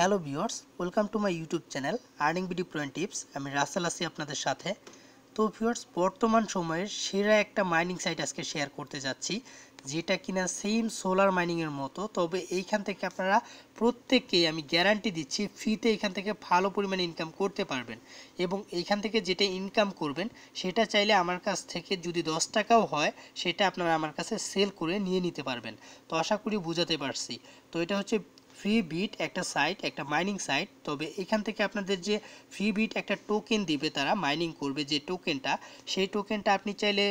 Hello viewers welcome to my YouTube channel earning BD point tips আমি রাসেল আছি আপনাদের সাথে। তো ভিউয়ার্স বর্তমান সময়ের সেরা একটা মাইনিং সাইট আজকে শেয়ার করতে যাচ্ছি, যেটা কিনা সেম সোলার মাইনিংয়ের মতো। তবে এইখান থেকে আপনারা প্রত্যেককেই আমি গ্যারান্টি দিচ্ছি ফ্রিতে এখান থেকে ভালো পরিমাণে ইনকাম করতে পারবেন। এবং এইখান থেকে যেটা ইনকাম করবেন, সেটা চাইলে আমার কাছ থেকে যদি দশ টাকাও হয়, সেটা আপনারা আমার কাছে সেল করে নিয়ে নিতে পারবেন। তো আশা করি বুঝাতে পারছি। তো এটা হচ্ছে ফ্রি বিট একটা সাইট একটা মাইনিং সাইট তবে এখান থেকে আপনাদের যে ফ্রি বিট একটা টোকেন দিবে তারা মাইনিং করবে যে টোকেনটা সেই টোকেনটা আপনি চাইলে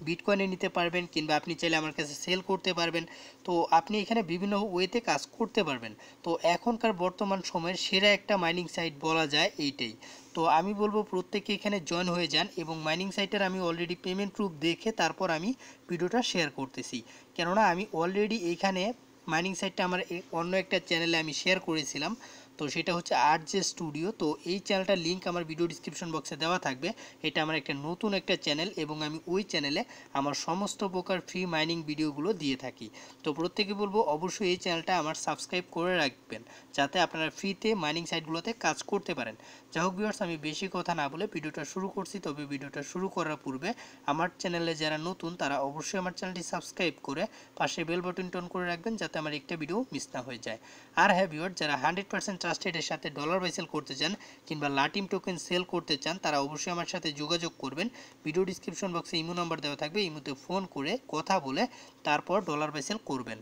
বিটকয়েনে নিতে পারবেন কিংবা আপনি চাইলে আমার কাছে সেল করতে পারবেন। তো আপনি এখানে বিভিন্ন ওয়েতে কাজ করতে পারবেন। তো এখনকার বর্তমান সময়ের সেরা একটা মাইনিং সাইট বলা যায় এইটাই। তো আমি বলব প্রত্যেকে এখানে জয়েন হয়ে যান এবং মাইনিং সাইটের আমি অলরেডি পেমেন্ট প্রুফ দেখে তারপর আমি ভিডিওটা শেয়ার করতেছি। কেননা আমি অলরেডি এইখানে মাইনিং সাইটটা আমার অন্য একটা চ্যানেলে আমি শেয়ার করেছিলাম। তো সেটা হচ্ছে আর জে স্টুডিও তো এই চ্যানেলটার লিঙ্ক আমার ভিডিও ডিসক্রিপশন বক্সে দেওয়া থাকবে। এটা আমার একটা নতুন একটা চ্যানেল এবং আমি ওই চ্যানেলে আমার সমস্ত প্রকার ফ্রি মাইনিং ভিডিওগুলো দিয়ে থাকি। তো প্রত্যেকে বলব, অবশ্যই এই চ্যানেলটা আমার সাবস্ক্রাইব করে রাখবেন, যাতে আপনারা ফ্রিতে মাইনিং সাইটগুলোতে কাজ করতে পারেন। যাই হোক ভিউয়ার্স আমি বেশি কথা না বলে ভিডিওটা শুরু করছি, তবে ভিডিওটা শুরু করার পূর্বে আমার চ্যানেলে যারা নতুন, তারা অবশ্যই আমার চ্যানেলটি সাবস্ক্রাইব করে পাশে বেল বাটন টন করে রাখবেন, যাতে আমার একটা ভিডিও মিস না হয়ে যায়। আর হ্যাঁ ভিউয়ার যারা হান্ড্রেড পার্সেন্ট ট্রাস্টেডের সাথে ডলার বাই সেল করতে চান কিংবা লাটিম টোকেন সেল করতে চান, তারা অবশ্যই আমার সাথে যোগাযোগ করবেন। ভিডিও ডিসক্রিপশন বক্সে ইমো নাম্বার দেওয়া থাকবে। ইমোতে ফোন করে কথা বলে তারপর ডলার বাই সেল করবেন।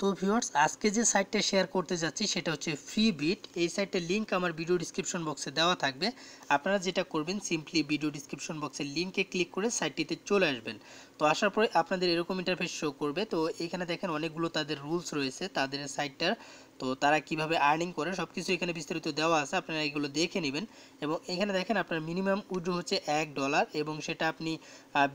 তো ভিউয়ার্স আজকে যে সাইটটা শেয়ার করতে যাচ্ছি, সেটা হচ্ছে ফ্রি বিট এই সাইটের লিঙ্ক আমার ভিডিও ডিসক্রিপশন বক্সে দেওয়া থাকবে। আপনারা যেটা করবেন সিম্পলি ভিডিও ডিসক্রিপশন বক্সের লিঙ্কে ক্লিক করে সাইটটিতে চলে আসবেন। তো আসার পরে আপনাদের এরকম ইন্টারফেস শো করবে। তো এখানে দেখেন অনেকগুলো তাদের রুলস রয়েছে। তাদের সাইটটার তো তারা কীভাবে আর্নিং করে সব কিছু এখানে বিস্তারিত দেওয়া আছে, আপনারা এগুলো দেখে নেবেন। এবং এখানে দেখেন আপনার মিনিমাম উইড্রো হচ্ছে এক ডলার এবং সেটা আপনি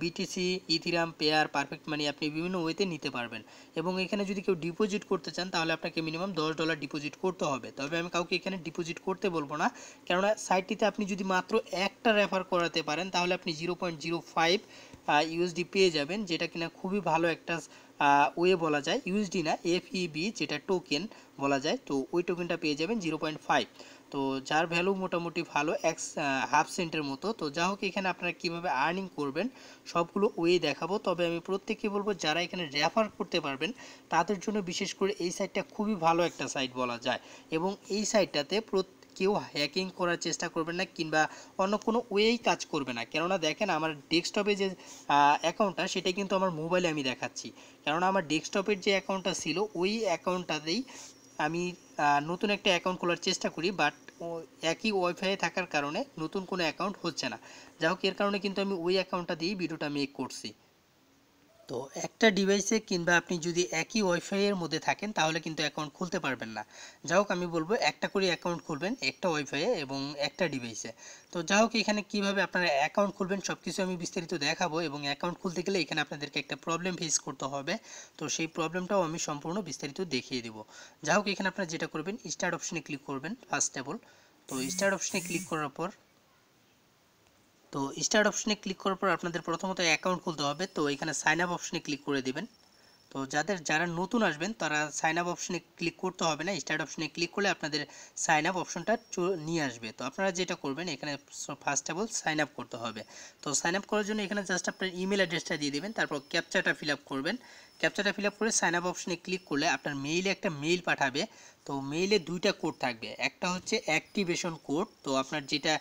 BTC Ethereum Payeer perfect money আপনি বিভিন্ন ওয়েতে নিতে পারবেন। এবং এখানে যদি কেউ ডিপোজিট করতে চান, তাহলে আপনাকে মিনিমাম দশ ডলার ডিপোজিট করতে হবে। তবে আমি কাউকে এখানে ডিপোজিট করতে বলব না, কেননা সাইটটিতে আপনি যদি মাত্র একটা রেফার করাতে পারেন, তাহলে আপনি zero point zero five USD পেয়ে যাবেন, যেটা কিনা খুবই ভালো একটা ওয়ে বলা যায়, ইউএসডি না, এফইবি যেটা টোকেন বলা যায়, তো ওই টোকেনটা পেয়ে যাবেন জিরো পয়েন্ট ফাইভ তো যার ভ্যালু মোটামুটি ভালো, এক হাফ সেন্টের মতো। তো যা হোক, এখানে আপনারা কীভাবে আর্নিং করবেন, সবগুলো ওয়ে দেখাবো। তবে আমি প্রত্যেককে বলব, যারা এখানে রেফার করতে পারবেন, তাদের জন্য বিশেষ করে এই সাইটটা খুবই ভালো একটা সাইট বলা যায়। এবং এই সাইটটাতে প্রত্যেক কেউ হ্যাকিং করার চেষ্টা করবেন না কিংবা অন্য কোনো ওয়েই কাজ করবে না। কেননা দেখেন আমার ডেস্কটপে যে অ্যাকাউন্টটা সেটা কিন্তু আমার মোবাইলে আমি দেখাচ্ছি। কেননা আমার ডেস্কটপের যে অ্যাকাউন্টটা ছিল, ওই অ্যাকাউন্টটাতেই আমি নতুন একটা অ্যাকাউন্ট খোলার চেষ্টা করি বাট একই ওয়াইফাই থাকার কারণে নতুন কোনো অ্যাকাউন্ট হচ্ছে না। যাই হোক, এর কারণে কিন্তু আমি ওই অ্যাকাউন্টটা দিয়েই ভিডিওটা মেক করছি। তো একটা ডিভাইসে কিংবা আপনি যদি একই ওয়াইফাইয়ের মধ্যে থাকেন, তাহলে কিন্তু অ্যাকাউন্ট খুলতে পারবেন না। যা হোক, আমি বলব একটা করে অ্যাকাউন্ট খুলবেন, একটা ওয়াইফাইয়ে এবং একটা ডিভাইসে তো যা হোক, এখানে কীভাবে আপনারা অ্যাকাউন্ট খুলবেন সব কিছু আমি বিস্তারিত দেখাবো এবং অ্যাকাউন্ট খুলতে গেলে এখানে আপনাদেরকে একটা প্রবলেম ফেস করতে হবে। তো সেই প্রবলেমটাও আমি সম্পূর্ণ বিস্তারিত দেখিয়ে দেবো। যা হোক, এখানে আপনারা যেটা করবেন স্টার্ট অপশনে ক্লিক করবেন ফার্স্ট অফ তো স্টার্ট অপশনে ক্লিক করার পর তো স্টার্ট অপশনে ক্লিক করার পর আপনাদের প্রথমত অ্যাকাউন্ট খুলতে হবে। তো এখানে সাইন আপ অপশনে ক্লিক করে দেবেন। তো যাদের, যারা নতুন আসবেন, তারা সাইন আপ অপশনে ক্লিক করতে হবে না। স্টার্ট অপশনে ক্লিক করলে আপনাদের সাইন আপ অপশনটা নিয়ে আসবে। তো আপনারা যেটা করবেন, এখানে first of all sign up করতে হবে। তো সাইন আপ করার জন্য এখানে জাস্ট আপনার ইমেল অ্যাড্রেসটা দিয়ে দেবেন, তারপর ক্যাপচাটা ফিল আপ করবেন। ক্যাপচাটা ফিল আপ করে সাইন আপ অপশনে ক্লিক করলে আপনার মেইলে একটা মেইল পাঠাবে। তো মেইলে দুইটা কোড থাকবে। একটা হচ্ছে অ্যাক্টিভেশন কোড তো আপনার যেটা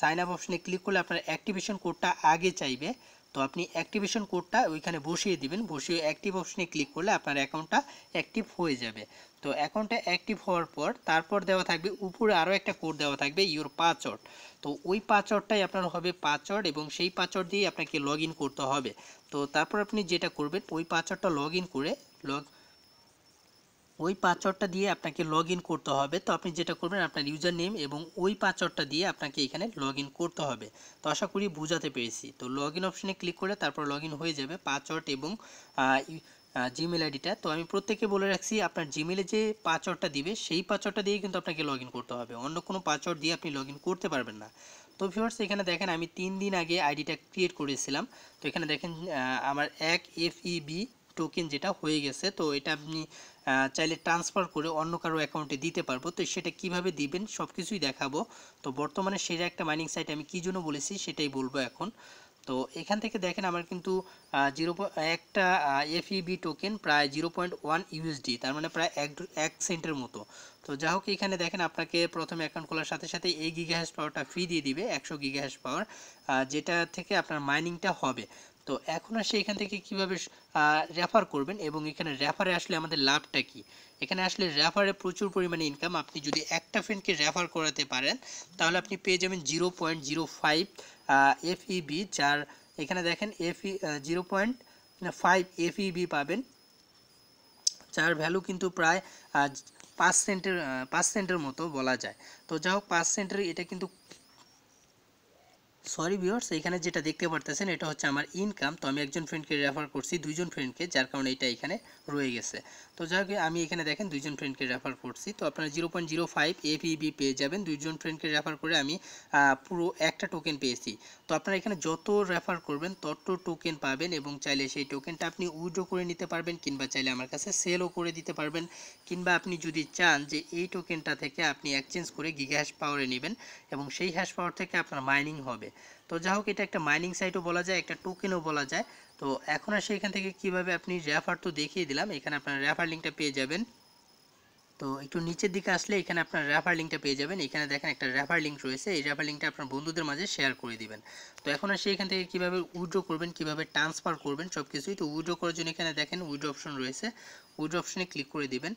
সাইন আপ অপশনে ক্লিক করলে আপনার অ্যাক্টিভেশন কোডটা আগে চাইবে। তো আপনি অ্যাক্টিভেশন কোডটা ওইখানে বসিয়ে দিবেন। বসিয়ে অ্যাক্টিভ অপশনে ক্লিক করলে আপনার অ্যাকাউন্টটা অ্যাক্টিভ হয়ে যাবে। তো অ্যাকাউন্টটা অ্যাক্টিভ হওয়ার পর তারপর দেওয়া থাকবে, উপরে আরও একটা কোড দেওয়া থাকবে ইওর পাসওয়ার্ড তো ওই পাসওয়ার্ডটাই আপনার হবে পাসওয়ার্ড এবং সেই পাসওয়ার্ড দিয়ে আপনাকে লগ করতে হবে। তো তারপর আপনি যেটা করবেন, ওই পাসওয়ার্ডটা লগ করে লগ ওই পাসওয়ার্ডটা দিয়ে আপনাকে লগ করতে হবে। তো আপনি যেটা করবেন, আপনার ইউজার নেম এবং ওই পাসওয়ার্ডটা দিয়ে আপনাকে এখানে লগ করতে হবে। তো আশা করি বোঝাতে পেরেছি। তো লগ অপশনে ক্লিক করলে তারপর লগ হয়ে যাবে পাসওয়ার্ড এবং জিমেল আইডিটা তো আমি প্রত্যেকে বলে রাখছি, আপনার জিমেলে যে পাসওয়ার্ডটা দিবে, সেই পাসওয়ার্ডটা দিয়ে কিন্তু আপনাকে লগ করতে হবে। অন্য কোনো পাসওয়ার্ড দিয়ে আপনি লগ করতে পারবেন না। তো ভিউয়ার্স এখানে দেখেন, আমি তিন দিন আগে আইডিটা ক্রিয়েট করেছিলাম। তো এখানে দেখেন আমার এক এফ বি টোকেন যেটা হয়ে গেছে, তো এটা আপনি চাইলে ট্রান্সফার করে অন্য কারও অ্যাকাউন্টে দিতে পারব। তো সেটা কীভাবে দিবেন সব কিছুই দেখাবো। তো বর্তমানে সেরা একটা মাইনিং সাইট আমি কী জন্য বলেছি, সেটাই বলব এখন। তো এখান থেকে দেখেন আমার কিন্তু জিরো একটা এফইবি টোকেন প্রায় জিরো পয়েন্ট ওয়ান ইউএসডি তার মানে প্রায় এক এক সেন্টের মতো। তো যা হোক, এখানে দেখেন আপনাকে প্রথমে অ্যাকাউন্ট খোলার সাথে সাথে এই গিগা হ্যাশ পাওয়ারটা ফ্রি দিয়ে দিবে, একশো গিগা হ্যাশ পাওয়ার যেটা থেকে আপনার মাইনিংটা হবে। তো এখন আসে এখান থেকে কীভাবে রেফার করবেন এবং এখানে রেফারে আসলে আমাদের লাভটা কি? এখানে আসলে রেফারে প্রচুর পরিমাণে ইনকাম আপনি যদি একটা ফ্রেন্ডকে রেফার করাতে পারেন, তাহলে আপনি পেয়ে যাবেন zero point zero five FEB যার এখানে দেখেন FE zero point five FEB পাবেন। যার ভ্যালু কিন্তু প্রায় পাঁচ সেন্টের পাঁচ সেন্টের মতো বলা যায়। তো যা হোক, পাঁচ সেন্টের এটা কিন্তু সরি ভিউয়ার্স এখানে যেটা দেখতে পারতেছেন, এটা হচ্ছে আমার ইনকাম তো আমি একজন ফ্রেন্ডকে রেফার করছি, দুইজন ফ্রেন্ডকে যার কারণে এটা এখানে রয়ে গেছে। তো হোক, আমি এখানে দেখেন, দুইজন ফ্রেন্ডকে রেফার করছি। তো আপনারা zero point zero five APB পেয়ে যাবেন। দুইজন ফ্রেন্ডকে রেফার করে আমি পুরো একটা টোকেন পেয়েছি। তো আপনারা এখানে যত রেফার করবেন, তত টোকেন পাবেন এবং চাইলে সেই টোকেনটা আপনি উইড্রো করে নিতে পারবেন কিংবা চাইলে আমার কাছে সেলও করে দিতে পারবেন। কিংবা আপনি যদি চান যে এই টোকেনটা থেকে আপনি এক্সচেঞ্জ করে গিগা হ্যাশ পাওয়ারে নেবেন এবং সেই হ্যাশ পাওয়ার থেকে আপনার মাইনিং হবে। তো যা হোক এটা একটা মাইনিং সাইটও বলা যায়, একটা টোকেনও বলা যায়। তো এখন আসে এখান থেকে কীভাবে আপনি রেফার তো দেখিয়ে দিলাম, এখানে আপনার রেফার লিঙ্কটা পেয়ে যাবেন। তো একটু নিচের দিকে আসলে এখানে আপনার রেফার লিঙ্কটা পেয়ে যাবেন। এখানে দেখেন একটা রেফার লিঙ্ক রয়েছে, এই রেফার লিঙ্কটা আপনার বন্ধুদের মাঝে শেয়ার করে দিবেন। তো এখন আসে এখান থেকে কীভাবে উইড্রো করবেন, কীভাবে ট্রান্সফার করবেন সব কিছুই তো উইড্রো করার জন্য এখানে দেখেন উইড্রো অপশন রয়েছে। উইড্রো অপশনে ক্লিক করে দিবেন।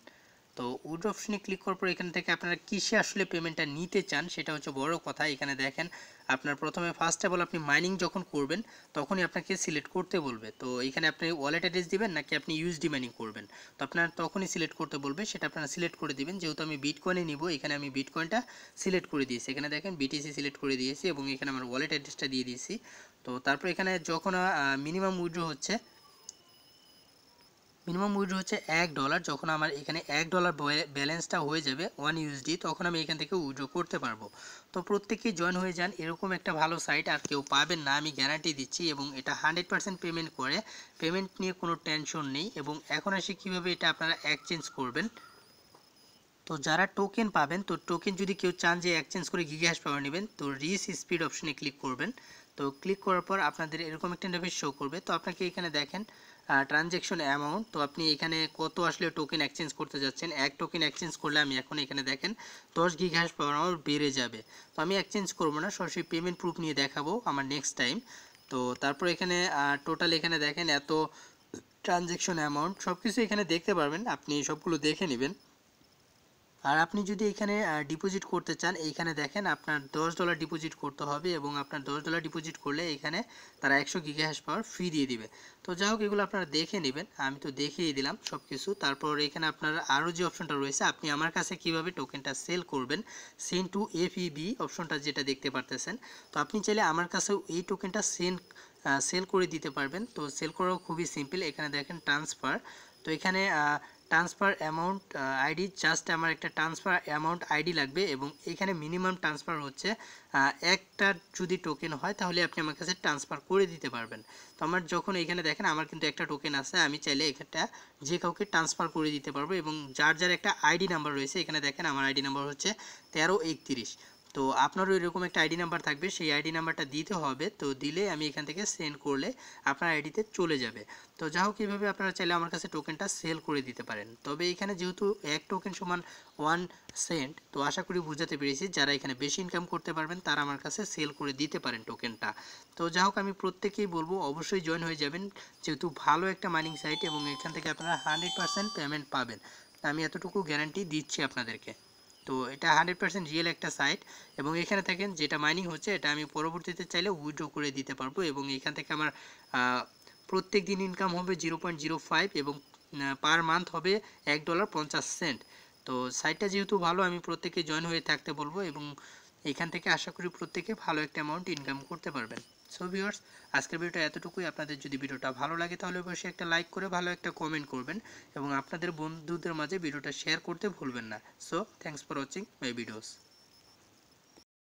তো উইড্রো অপশনে ক্লিক করার পর এখান থেকে আপনারা কিসে আসলে পেমেন্টটা নিতে চান সেটা হচ্ছে বড় কথা, এখানে দেখেন আপনার প্রথমে ফার্স্ট অফ অল আপনি মাইনিং যখন করবেন তখনই আপনাকে সিলেক্ট করতে বলবে। তো এখানে আপনি ওয়ালেট অ্যাড্রেস দিবেন নাকি আপনি ইউএসডি মাইনিং করবেন? তো আপনার তখনই সিলেক্ট করতে বলবে, সেটা আপনারা সিলেক্ট করে দিবেন। যেহেতু আমি বিটকয়েনে নিব, এখানে আমি বিটকয়েনটা সিলেক্ট করে দিয়েছি। এখানে দেখেন বিটিসি সিলেক্ট করে দিয়েছি এবং এখানে আমার ওয়ালেট অ্যাড্রেসটা দিয়ে দিয়েছি। তো তারপর এখানে যখন মিনিমাম উইড্রো হচ্ছে মিনিমাম উইড্রো হচ্ছে এক ডলার। যখন আমার এখানে এক ডলার ব্যালেন্সটা হয়ে যাবে ওয়ান ইউএসডি তখন আমি এখান থেকে উইড্রো করতে পারব। তো প্রত্যেকেই জয়েন হয়ে যান, এরকম একটা ভালো সাইট আর কেউ পাবেন না, আমি গ্যারান্টি দিচ্ছি এবং এটা হান্ড্রেড পার্সেন্ট পেমেন্ট করে। পেমেন্ট নিয়ে কোনো টেনশন নেই এবং এখন আসি কীভাবে এটা আপনারা এক্সচেঞ্জ করবেন? তো যারা টোকেন পাবেন, তো টোকেন যদি কেউ চান যে এক্সচেঞ্জ করে গিগাহ্যাশ পাওয়ার নেবেন, তো রিস স্পিড অপশনে ক্লিক করবেন। তো ক্লিক করার পর আপনাদের এরকম একটা ইন্টারফেস শো করবে। তো আপনাকে এখানে দেখেন ট্রানজ্যাকশন অ্যামাউন্ট তো আপনি এখানে কত আসলে টোকেন এক্সচেঞ্জ করতে যাচ্ছেন? এক টোকেন এক্সচেঞ্জ করলে আমি এখন এখানে দেখেন, দশ গিগাহ্যাশ পাওয়ার আমার বেড়ে যাবে। তো আমি এক্সচেঞ্জ করব না, সরাসরি পেমেন্ট প্রুফ নিয়ে দেখাবো আমার নেক্সট টাইম তো তারপর এখানে টোটাল এখানে দেখেন এত ট্রানজ্যাকশন অ্যামাউন্ট সব কিছু এখানে দেখতে পারবেন, আপনি সবগুলো দেখে নেবেন। আর আপনি যদি এখানে ডিপোজিট করতে চান, এইখানে দেখেন আপনার দশ ডলার ডিপোজিট করতে হবে এবং আপনার দশ ডলার ডিপোজিট করলে এখানে তারা একশো গিগা হ্যাশ পাওয়ার ফ্রি দিয়ে দিবে। তো যাই হোক, এগুলো আপনারা দেখে নেবেন। আমি তো দেখিয়ে দিলাম সব কিছু তারপর এখানে আপনার আরও যে অপশনটা রয়েছে, আপনি আমার কাছে কীভাবে টোকেনটা সেল করবেন সেন টু এফইবি অপশনটা যেটা দেখতে পারতেছেন। তো আপনি চাইলে আমার কাছেও এই টোকেনটা সেন সেল করে দিতে পারবেন। তো সেল করাও খুবই সিম্পল এখানে দেখেন ট্রান্সফার তো এখানে ট্রান্সফার অ্যামাউন্ট আইডি জাস্ট আমার একটা ট্রান্সফার অ্যামাউন্ট আইডি লাগবে এবং এখানে মিনিমাম ট্রান্সফার হচ্ছে একটা যদি টোকেন হয় তাহলে আপনি আমার কাছে ট্রান্সফার করে দিতে পারবেন। তো আমার যখন এখানে দেখেন আমার কিন্তু একটা টোকেন আছে, আমি চাইলে এখানটা যে কাউকে ট্রান্সফার করে দিতে পারব এবং যার যার একটা আইডি নাম্বার রয়েছে, এখানে দেখেন আমার আইডি নাম্বার হচ্ছে তেরো একত্রিশ। তো আপনারও এরকম একটা আইডি নাম্বার থাকবে, সেই আইডি নাম্বারটা দিতে হবে। তো দিলে আমি এখান থেকে সেন্ড করলে আপনার আইডিতে চলে যাবে। তো যা হোক এইভাবে আপনারা চাইলে আমার কাছে টোকেনটা সেল করে দিতে পারেন। তবে এখানে যেহেতু এক টোকেন সমান ওয়ান সেন্ট তো আশা করি বুঝাতে পেরেছি। যারা এখানে বেশি ইনকাম করতে পারবেন, তারা আমার কাছে সেল করে দিতে পারেন টোকেনটা তো যা হোক, আমি প্রত্যেকেই বলব, অবশ্যই জয়েন হয়ে যাবেন। যেহেতু ভালো একটা মাইনিং সাইট এবং এখান থেকে আপনারা হান্ড্রেড পেমেন্ট পাবেন। আমি এতটুকু গ্যারান্টি দিচ্ছি আপনাদেরকে। তো এটা হান্ড্রেড পার্সেন্ট রিয়েল একটা সাইট এবং এখানে থাকেন যেটা মাইনিং হচ্ছে, এটা আমি পরবর্তীতে চাইলে উইড্রো করে দিতে পারব এবং এখান থেকে আমার প্রত্যেক দিন ইনকাম হবে জিরো পয়েন্ট জিরো ফাইভ এবং পার মান্থ হবে এক ডলার পঞ্চাশ সেন্ট তো সাইটটা যেহেতু ভালো, আমি প্রত্যেকে জয়েন হয়ে থাকতে বলব এবং এখান থেকে আশা করি প্রত্যেকে ভালো একটা অ্যামাউন্ট ইনকাম করতে পারবেন। সো ভিউয়ার্স আজকের ভিডিওটা এতটুকুই। আপনাদের যদি ভিডিওটা ভালো লাগে, তাহলে অবশ্যই একটা লাইক করে ভালো একটা কমেন্ট করবেন এবং আপনাদের বন্ধুদের মাঝে ভিডিওটা শেয়ার করতে ভুলবেন না। So thanks for watching my videos